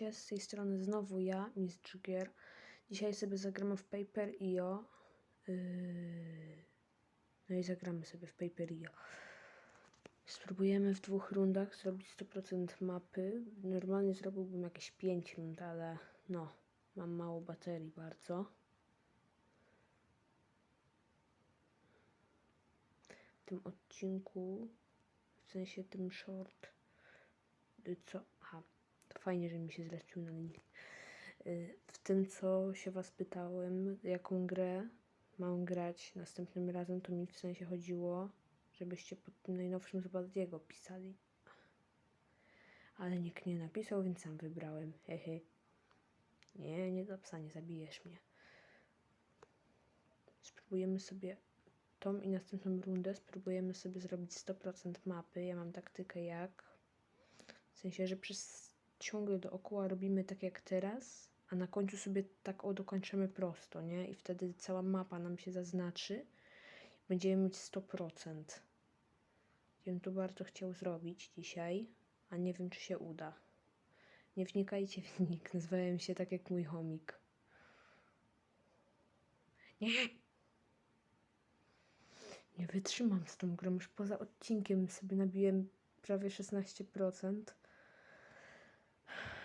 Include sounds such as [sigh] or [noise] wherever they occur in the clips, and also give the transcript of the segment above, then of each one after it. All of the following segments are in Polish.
Cześć, z tej strony znowu ja, Mistrz Gier. Dzisiaj sobie zagramy w Paper.io. Yy... No i zagramy sobie w Paper.io. Spróbujemy w dwóch rundach zrobić 100% mapy. Normalnie zrobiłbym jakieś 5 rund, ale no, mam mało baterii bardzo. W tym odcinku, w sensie tym short, y, co? Aha, to fajnie, że mi się zlecił na linii. Y, W tym, co się Was pytałem, jaką grę mam grać następnym razem, to mi w sensie chodziło, żebyście pod tym najnowszym z Baldiego pisali. Ale nikt nie napisał, więc sam wybrałem. Hehe. Nie, nie do psa, nie zabijesz mnie. Spróbujemy sobie tą i następną rundę. Spróbujemy sobie zrobić 100% mapy. Ja mam taktykę jak. W sensie, że przez ciągle dookoła robimy tak jak teraz, a na końcu sobie tak o dokończymy prosto, nie? I wtedy cała mapa nam się zaznaczy. Będziemy mieć 100%. Ja bym to bardzo chciał zrobić dzisiaj, a nie wiem, czy się uda. Nie wnikajcie w nick, [laughs] nazywałem się tak jak mój chomik. Nie! Nie wytrzymam z tą grą, już poza odcinkiem sobie nabiłem prawie 16%.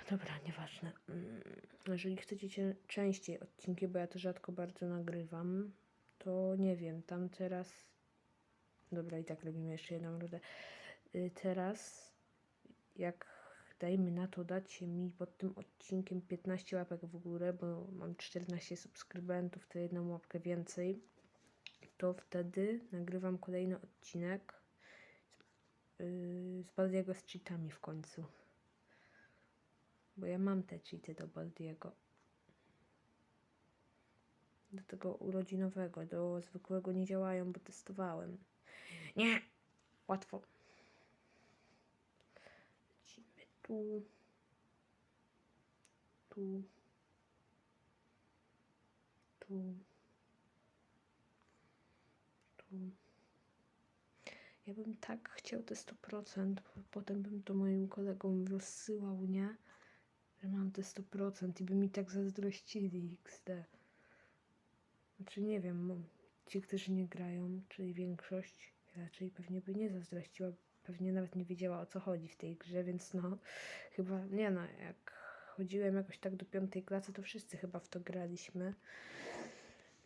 Dobra, nieważne. Mm, Jeżeli chcecie cie- częściej odcinki, bo ja to rzadko bardzo nagrywam, to nie wiem, tam teraz... Dobra, i tak robimy jeszcze jedną rudę. Y, Teraz, jak dajmy na to, dacie mi pod tym odcinkiem 15 łapek w górę, bo mam 14 subskrybentów, to jedną łapkę więcej, to wtedy nagrywam kolejny odcinek z Baldiego z cheatami w końcu. Bo ja mam te cheaty do Baldiego. Do tego urodzinowego, do zwykłego nie działają, bo testowałem. Nie! Łatwo. Lecimy tu. Tu. Tu. Tu. Ja bym tak chciał te 100%, bo potem bym to moim kolegom rozsyłał, nie? Że mam te 100% i by mi tak zazdrościli XD. Znaczy nie wiem, ci, którzy nie grają, czyli większość, raczej pewnie by nie zazdrościła, pewnie nawet nie wiedziała o co chodzi w tej grze, więc no, chyba, nie no, jak chodziłem jakoś tak do piątej klasy, to wszyscy chyba w to graliśmy.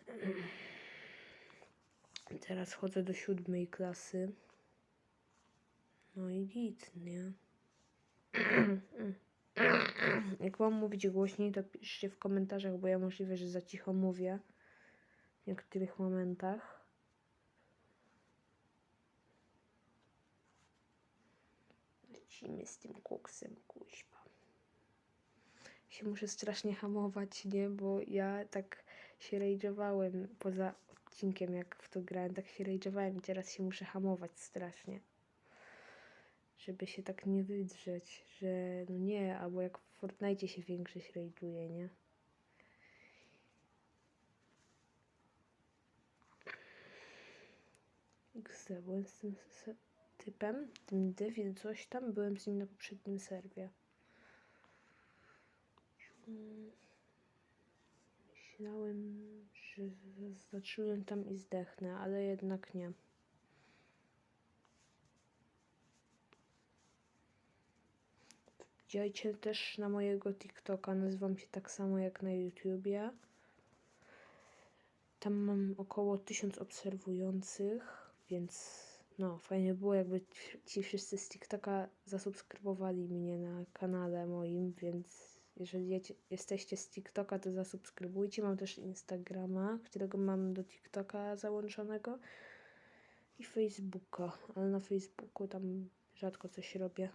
[clears throat] Teraz chodzę do siódmej klasy. No i git, nie? [clears throat] [clears throat] Jak mam mówić głośniej, to piszcie w komentarzach, bo ja możliwe, że za cicho mówię w niektórych momentach. Lecimy z tym koksem, kuźba. Się muszę strasznie hamować, nie? Bo ja tak się rage'owałem poza odcinkiem, jak w to grałem, tak się rage'owałem i teraz się muszę hamować strasznie. Żeby się tak nie wydrzeć, że no nie, albo jak w Fortnite się większość rage'uje, nie? XD, byłem z tym typem, tym Devil coś tam, byłem z nim na poprzednim serwie. Myślałem, że zaznaczyłem tam i zdechnę, ale jednak nie. Wbijajcie też na mojego TikToka, nazywam się tak samo jak na YouTubie. Tam mam około 1000 obserwujących, więc no fajnie było jakby ci- wszyscy z TikToka zasubskrybowali mnie na kanale moim, więc jeżeli jesteście z TikToka, to zasubskrybujcie. Mam też Instagrama, którego mam do TikToka załączonego i Facebooka, ale na Facebooku tam rzadko coś robię.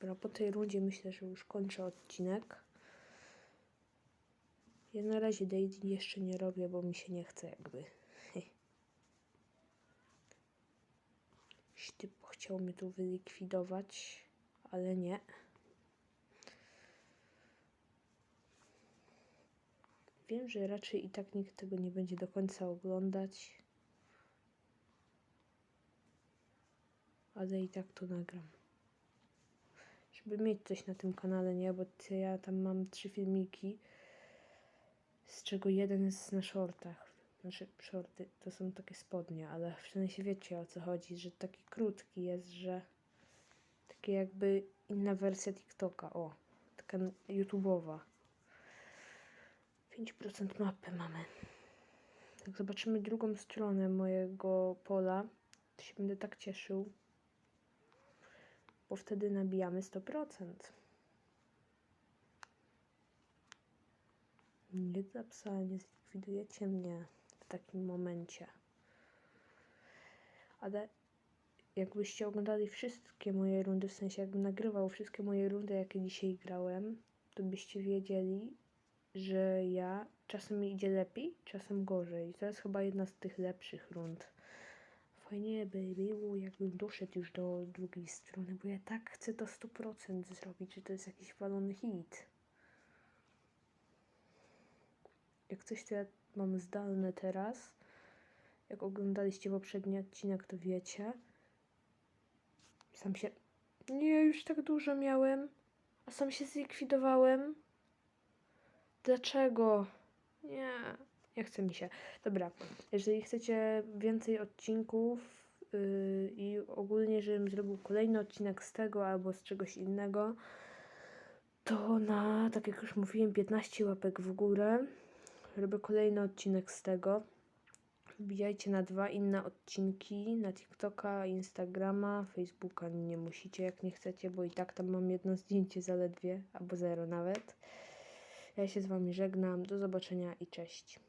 Dobra, po tej rundzie myślę, że już kończę odcinek. Ja na razie daily jeszcze nie robię, bo mi się nie chce jakby. Typ chciał mnie tu wylikwidować, ale nie. Wiem, że raczej i tak nikt tego nie będzie do końca oglądać. Ale i tak to nagram. Żeby mieć coś na tym kanale, nie? Bo ja tam mam trzy filmiki, z czego jeden jest na shortach. Znaczy, shorty to są takie spodnie, ale w sensie wiecie o co chodzi, że taki krótki jest, że takie jakby inna wersja TikToka, o, taka YouTube'owa. 5% mapy mamy. Jak zobaczymy drugą stronę mojego pola, to się będę tak cieszył, bo wtedy nabijamy 100%. Nie za psa, nie zlikwidujecie mnie w takim momencie. Ale jakbyście oglądali wszystkie moje rundy, w sensie jakbym nagrywał wszystkie moje rundy, jakie dzisiaj grałem, to byście wiedzieli, że ja czasem mi idzie lepiej, czasem gorzej. To jest chyba jedna z tych lepszych rund. Fajnie by było, jakbym doszedł już do drugiej strony, bo ja tak chcę to 100% zrobić, że to jest jakiś walony hit. Jak coś, to ja mam zdalne teraz. Jak oglądaliście poprzedni odcinek, to wiecie. Sam się... Nie, już tak dużo miałem. A sam się zlikwidowałem. Dlaczego? Nie, nie chce mi się. Dobra, jeżeli chcecie więcej odcinków yy, i ogólnie, żebym zrobił kolejny odcinek z tego albo z czegoś innego, to na, tak jak już mówiłem, 15 łapek w górę. Robię kolejny odcinek z tego. Wbijajcie na dwa inne odcinki na TikToka, Instagrama, Facebooka nie musicie jak nie chcecie, bo i tak tam mam jedno zdjęcie zaledwie, albo zero nawet. Ja się z wami żegnam, do zobaczenia i cześć.